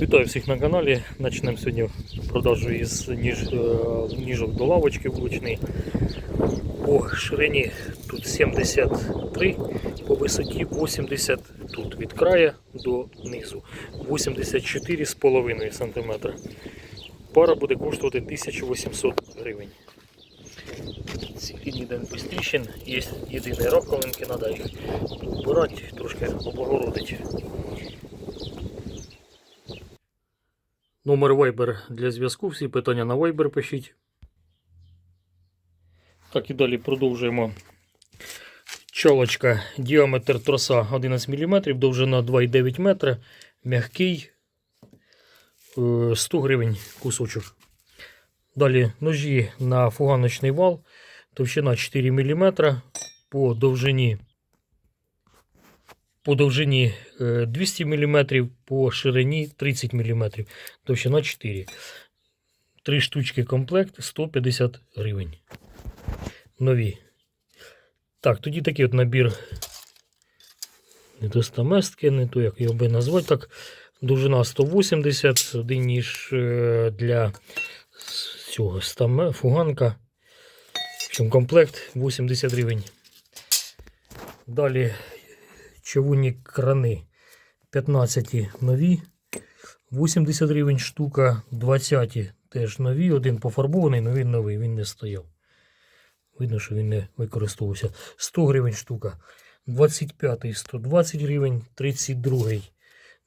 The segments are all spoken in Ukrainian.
Вітаю всіх на каналі. Почнемо сьогодні продажу із ніж, е, ніжок до лавочки вуличний. По ширині тут 73, по висоті 80 тут від краю до низу. 84,5 см. Пара буде коштувати 1800 гривень. Ніде не пістріщин, є єдині раковинки, треба їх вбирати, трошки облагородити. Номер Viber для зв'язку. Всі питання на Viber пишіть. Так і далі продовжуємо. Чолочка, діаметр троса 11 мм, довжина 2,9 метра, м'який, е, 100 гривень кусочок. Далі ножі на фуганочний вал, товщина 4 мм, по довжині по довжині е, 200 мм, по ширині 30 мм, товщина 4. Три штучки комплект 150 гривень. Нові. Так, тоді такий от набір. Не то стаместки, не то як його би назвати. Так, довжина 180, один ніж е, для цього стаме, фуганка. В общем, комплект 80 гривень. Далі човунні крани 15 нові, 80 гривень штука, 20 теж нові, один пофарбований, але він новий, він не стояв. Видно, що він не використовувався. 100 гривень штука, 25 120 гривень, 32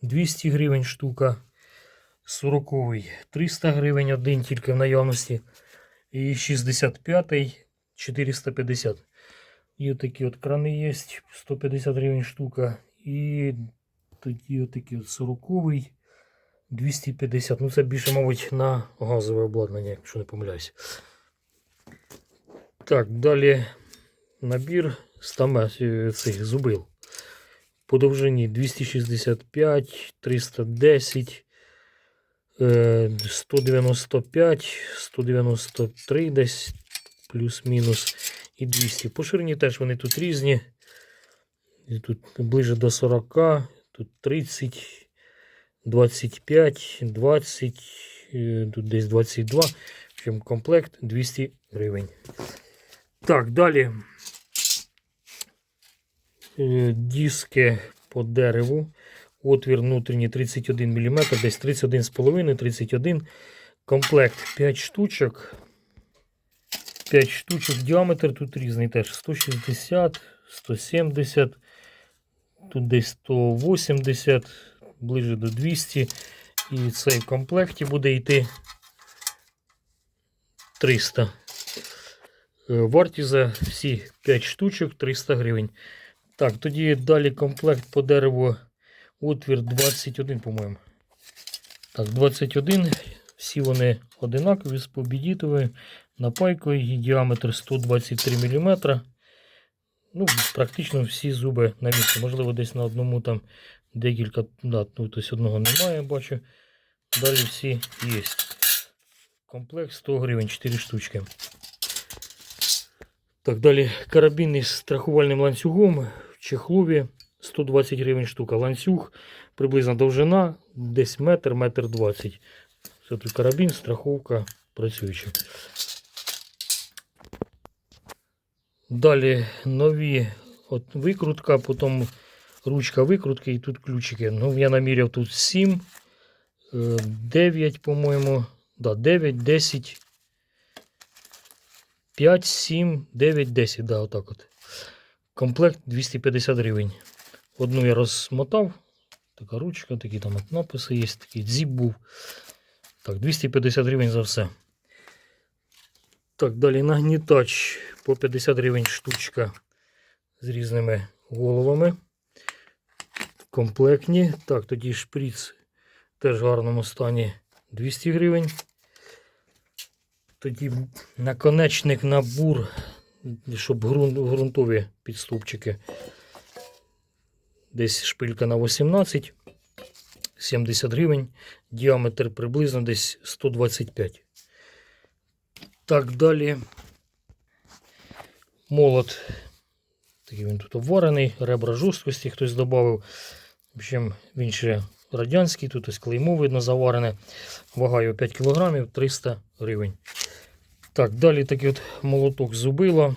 200 гривень штука, 40 300 гривень один тільки в наявності. І 65 450 і такі от крани є, 150 гривень штука. І тоді отакий от 40 250. Ну це більше, мабуть, на газове обладнання, якщо не помиляюсь. Так, далі набір стаме е, цих зубил. По довжині 265, 310, е, 195, 193 десь плюс-мінус і 200. По ширині теж вони тут різні. Тут ближе до 40, тут 30, 25, 20, е, тут десь 22. В общем, комплект 200 гривень. Так, далі Е, диски по дереву. Отвір внутрішній 31 мм, десь 31,5, 31. Комплект 5 штучок. 5 штучок. Діаметр тут різний теж 160, 170, тут десь 180, ближе до 200. І цей в комплекті буде йти 300. Е, Вартість за всі 5 штучок 300 гривень. Так, тоді далі комплект по дереву отвір 21, по-моєму. Так, 21. Всі вони одинакові з побідітовою напайкою і діаметр 123 мм. Ну, практично всі зуби на місці. Можливо, десь на одному там декілька, да, ну, тобто одного немає, бачу. Далі всі є. Комплект 100 гривень, 4 штучки. Так, далі карабін із страхувальним ланцюгом в чехлові 120 гривень штука. Ланцюг, приблизна довжина, десь метр, метр 20. Це тут карабін, страховка працююча. Далі нові от викрутка, потім ручка викрутки і тут ключики. Ну, я наміряв тут 7, 9, по-моєму. Да, 9, 10, 5, 7, 9, 10. Да, отак от. Комплект 250 гривень. Одну я розмотав. Така ручка, такі там от написи є, такий дзіп був. Так, 250 гривень за все. Так, далі нагнітач по 50 гривень штучка з різними головами. Комплектні. Так, тоді шприц теж в гарному стані 200 гривень. Тоді наконечник набур, щоб ґрунтові підступчики. Десь шпилька на 18, 70 гривень, діаметр приблизно десь 125. Так, далі молот. Такий він тут обварений, ребра жорсткості хтось додав. В общем, він ще радянський, тут ось клеймо видно заварене. Вага його 5 кг, 300 гривень. Так, далі такий от молоток зубила.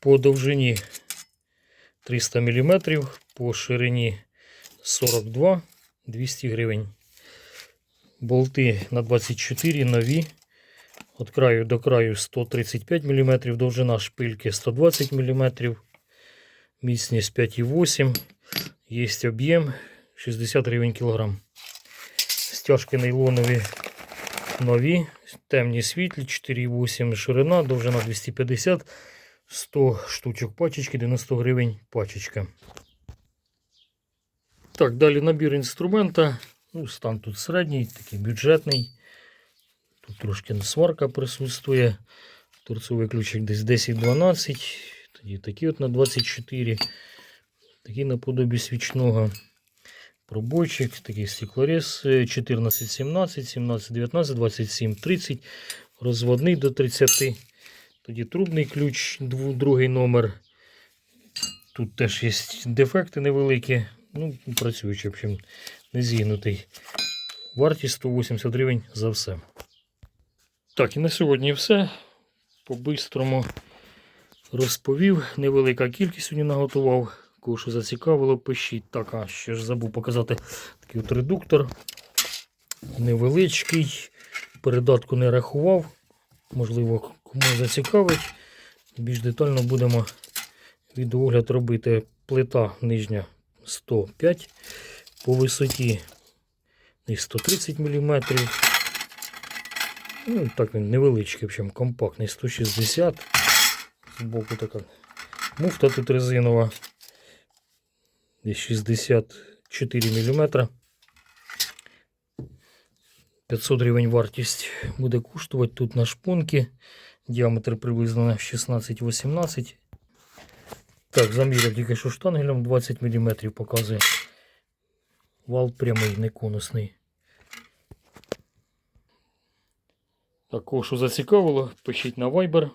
По довжині 300 мм, по ширині 42 200 гривень. Болти на 24 нові. Від краю до краю 135 мм, довжина шпильки 120 мм, міцність 5,8 Є об'єм 60 гривень кілограм. Стяжки нейлонові нові, темні світлі, 4,8 ширина, довжина 250, 100 штучок пачечки, 90 гривень пачечка. Так, далі набір інструмента. Ну, стан тут середній, такий бюджетний. Тут трошки сварка присутствує. Торцовий ключик десь 10-12. Тоді такі от на 24. Такий наподобі свічного. Пробойчик, такий стеклорез 14, 17, 17, 19, 27, 30. Розводний до 30. Тоді трубний ключ, другий номер. Тут теж є дефекти невеликі. Ну, працюючий, в общем, не зігнутий. Вартість 180 гривень за все. Так, і на сьогодні все. По-бистрому розповів. Невелика кількість сьогодні наготував. Кого що зацікавило, пишіть. Так, а ще ж забув показати такий от редуктор. Невеличкий. Передатку не рахував. Можливо, кому зацікавить. Більш детально будемо відеогляд робити. Плита нижня 105 по висоті десь 130 мм. Ну, так він невеличкий, в общем, компактний 160. Збоку така муфта тут резинова. Десь 64 мм. 500 гривень вартість буде коштувати тут на шпонки. Діаметр приблизно на 16-18. Так, заміряв тільки що штангелем 20 мм показує. Вал прямий, не конусний. Так, що зацікавило, пишіть на Viber.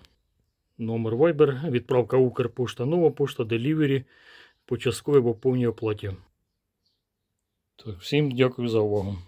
Номер Viber, відправка Укрпошта, нова пошта, делівері по частковій або повній оплаті. Так, всім дякую за увагу.